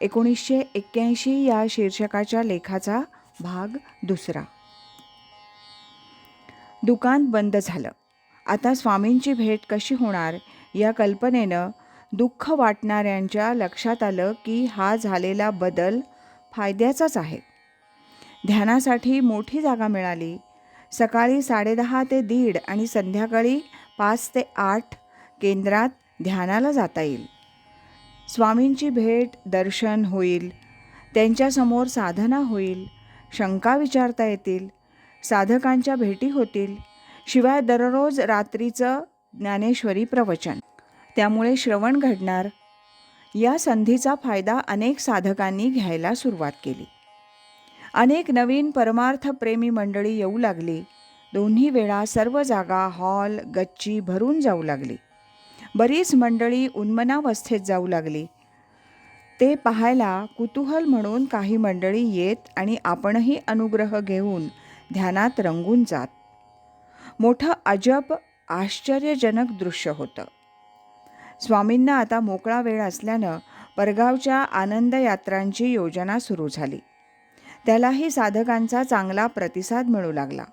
एकोणीसशे एक्क्याऐंशी या शीर्षकाच्या लेखाचा भाग दुसरा. दुकान बंद झालं. आता स्वामींची भेट कशी होणार? या कल्पनेनं दुःख वाटणाऱ्यांच्या लक्षात आलं की हा झालेला बदल फायद्याचाच आहे. ध्यानासाठी मोठी जागा मिळाली. सकाळी साडेदहा ते दीड आणि संध्याकाळी पाच ते आठ केंद्रात ध्यानाला जाता येईल. स्वामींची भेट दर्शन होईल. त्यांच्यासमोर साधना होईल. शंका विचारता येतील. साधकांच्या भेटी होतील. शिवाय दररोज रात्रीचं ज्ञानेश्वरी प्रवचन. त्यामुळे श्रवण घडणार. या संधीचा फायदा अनेक साधकांनी घ्यायला सुरुवात केली. अनेक नवीन परमार्थप्रेमी मंडळी येऊ लागली. दोन्ही वेळा सर्व जागा हॉल गच्ची भरून जाऊ लागली. बरीच मंडळी उन्मनावस्थेत जाऊ लागली. ते पाहायला कुतूहल म्हणून काही मंडळी येत आणि आपणही अनुग्रह घेऊन ध्यानात रंगून जात. मोठं अजब आश्चर्यजनक दृश्य होतं. स्वामींना आता मोकळा वेळ असल्यानं परगावच्या आनंदयात्रांची योजना सुरू झाली. त्यालाही साधकांचा चांगला प्रतिसाद मिळू लागला.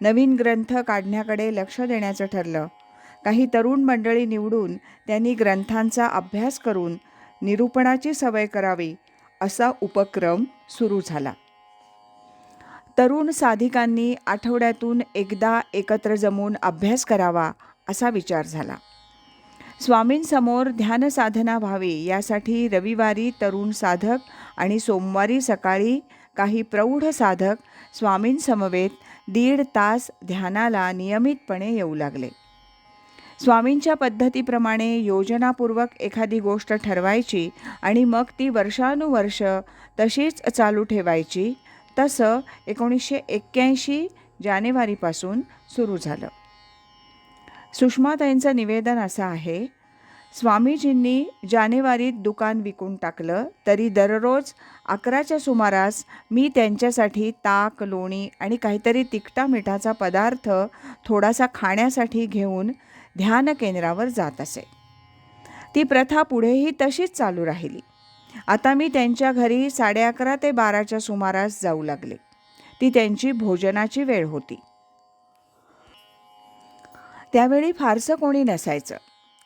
नवीन ग्रंथ काढण्याकडे लक्ष देण्याचं ठरलं. काही तरुण मंडळी निवडून त्यांनी ग्रंथांचा अभ्यास करून निरूपणाची सवय करावी असा उपक्रम सुरू झाला. तरुण साधिकांनी आठवड्यातून एकदा एकत्र जमून अभ्यास करावा असा विचार झाला. स्वामींसमोर ध्यानसाधना व्हावी यासाठी रविवारी तरुण साधक आणि सोमवारी सकाळी काही प्रौढ साधक स्वामींसमवेत दीड तास ध्यानाला नियमितपणे येऊ लागले. स्वामींच्या पद्धतीप्रमाणे योजनापूर्वक एखादी गोष्ट ठरवायची आणि मग ती वर्षानुवर्ष तशीच चालू ठेवायची तसं एकोणीसशे एक्क्याऐंशी जानेवारीपासून सुरू झालं. सुषमाताईंचं निवेदन असं आहे स्वामीजींनी जानेवारीत दुकान विकून टाकलं तरी दररोज अकराच्या सुमारास मी त्यांच्यासाठी ताक लोणी आणि काहीतरी तिखटा मिठाचा पदार्थ थोडासा खाण्यासाठी घेऊन ध्यान केंद्रावर जात असे. ती प्रथा पुढेही तशीच चालू राहिली. आता मी त्यांच्या घरी साडे अकरा ते बाराच्या सुमारास जाऊ लागले. ती त्यांची भोजनाची वेळ होती. त्यावेळी फारसं कोणी नसायचं.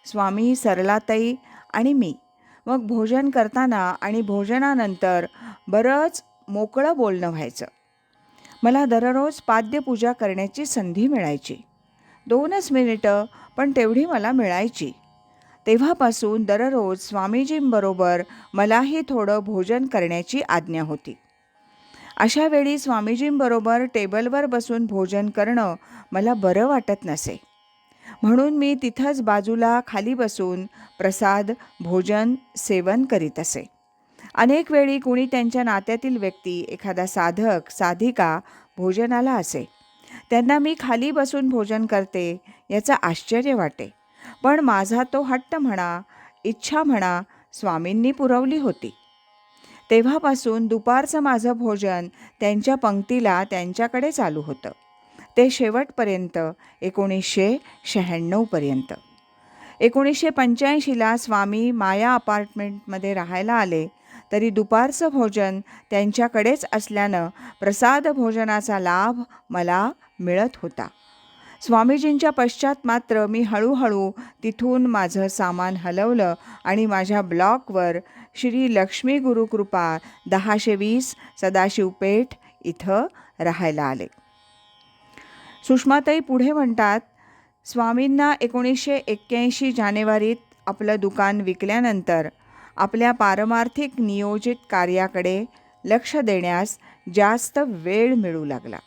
स्वामी सरलाताई आणि मी. मग भोजन करताना आणि भोजनानंतर बरंच मोकळं बोलणं व्हायचं. मला दररोज पाद्यपूजा करण्याची संधी मिळायची. दोनच मिनिटं पण तेवढी मला मिळायची. तेव्हापासून दररोज स्वामीजींबरोबर मलाही थोडं भोजन करण्याची आज्ञा होती. अशा वेळी स्वामीजींबरोबर टेबलवर बसून भोजन करणं मला बरं वाटत नसे. म्हणून मी तिथंच बाजूला खाली बसून प्रसाद भोजन सेवन करीत असे. अनेक वेळी कुणी त्यांच्या नात्यातील व्यक्ती एखादा साधक साधिका भोजनाला असे. त्यांना मी खाली बसून भोजन करते याचं आश्चर्य वाटे. पण माझा तो हट्ट म्हणा इच्छा म्हणा स्वामींनी पुरवली होती. तेव्हापासून दुपारचं माझं भोजन त्यांच्या पंक्तीला त्यांच्याकडे चालू होतं. ते शेवटपर्यंत एकोणीसशे शहाण्णवपर्यंत एकोणीसशे पंच्याऐंशीला स्वामी माया अपार्टमेंटमध्ये राहायला आले तरी दुपारचं भोजन त्यांच्याकडेच असल्यानं प्रसाद भोजनाचा लाभ मला मिळत होता. स्वामीजींच्या पश्चात मात्र मी हळूहळू तिथून माझं सामान हलवलं आणि माझ्या ब्लॉकवर श्री लक्ष्मी गुरुकृपा दहाशे वीस सदाशिवपेठ इथं राहायला आले. सुषमाताई पुढे म्हणतात स्वामींना एकोणीसशे एक्क्याऐंशी जानेवारीत आपलं दुकान विकल्यानंतर आपल्या पारमार्थिक नियोजित कार्याकडे लक्ष देण्यास जास्त वेळ मिळू लागला.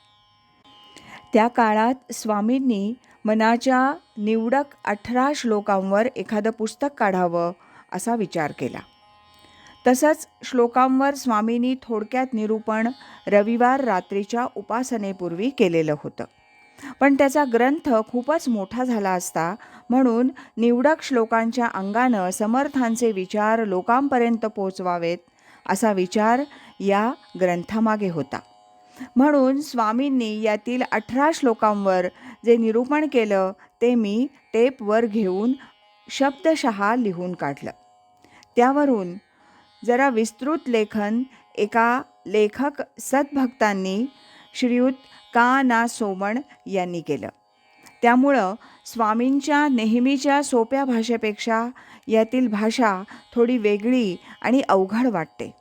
त्या काळात स्वामींनी मनाच्या निवडक अठरा श्लोकांवर एखादं पुस्तक काढावं असा विचार केला. तसंच श्लोकांवर स्वामींनी थोडक्यात निरूपण रविवार रात्रीच्या उपासनेपूर्वी केलेलं होतं. पण त्याचा ग्रंथ खूपच मोठा झाला असता. म्हणून निवडक श्लोकांच्या अंगानं समर्थांचे विचार लोकांपर्यंत पोचवावेत असा विचार या ग्रंथामागे होता. म्हणून स्वामींनी यातील अठरा श्लोकांवर जे निरूपण केलं ते मी टेपवर घेऊन शब्दशहा लिहून काढलं. त्यावरून जरा विस्तृत लेखन एका लेखक सद्भक्तांनी श्रीयुत का ना सोमण यांनी केलं. त्यामुळं स्वामींच्या नेहमीच्या सोप्या भाषेपेक्षा यातील भाषा थोडी वेगळी आणि अवघड वाटते.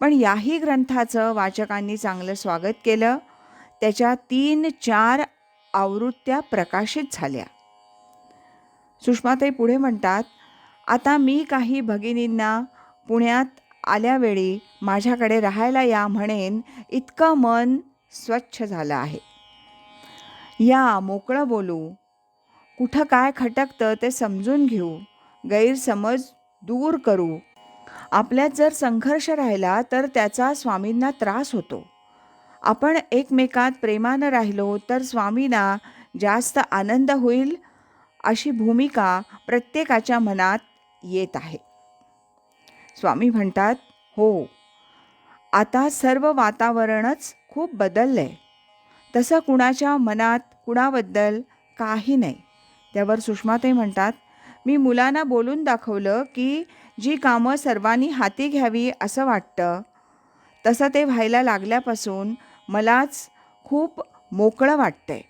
पण याही ग्रंथाचं वाचकांनी चांगलं स्वागत केलं. त्याच्या तीन चार आवृत्त्या प्रकाशित झाल्या. सुषमाताई पुढे म्हणतात आता मी काही भगिनींना पुण्यात आल्यावेळी माझ्याकडे राहायला या म्हणेन इतकं मन स्वच्छ झालं आहे. या मोकळं बोलू. कुठं काय खटकतं ते समजून घेऊ. गैरसमज दूर करू. आपल्यात जर संघर्ष राहिला तर त्याचा स्वामींना त्रास होतो. आपण एकमेकात प्रेमानं राहिलो तर स्वामींना जास्त आनंद होईल अशी भूमिका प्रत्येकाच्या मनात येत आहे. स्वामी म्हणतात हो आता सर्व वातावरणच खूप बदललं आहे तसं कुणाच्या मनात कुणाबद्दल काही नाही. त्यावर सुषमाताई म्हणतात मी मुलांना बोलून दाखवलं की जी कामं सर्वांनी हाती घ्यावी असं वाटतं. तसं ते व्हायला लागल्यापासून मलाच खूप मोकळं वाटतंय.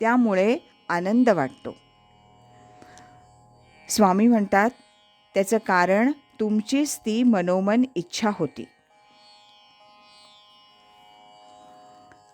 त्यामुळे आनंद वाटतो. स्वामी म्हणतात त्याचं कारण तुमचीच ती मनोमन इच्छा होती.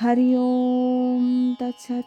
हरि ओम तत्सत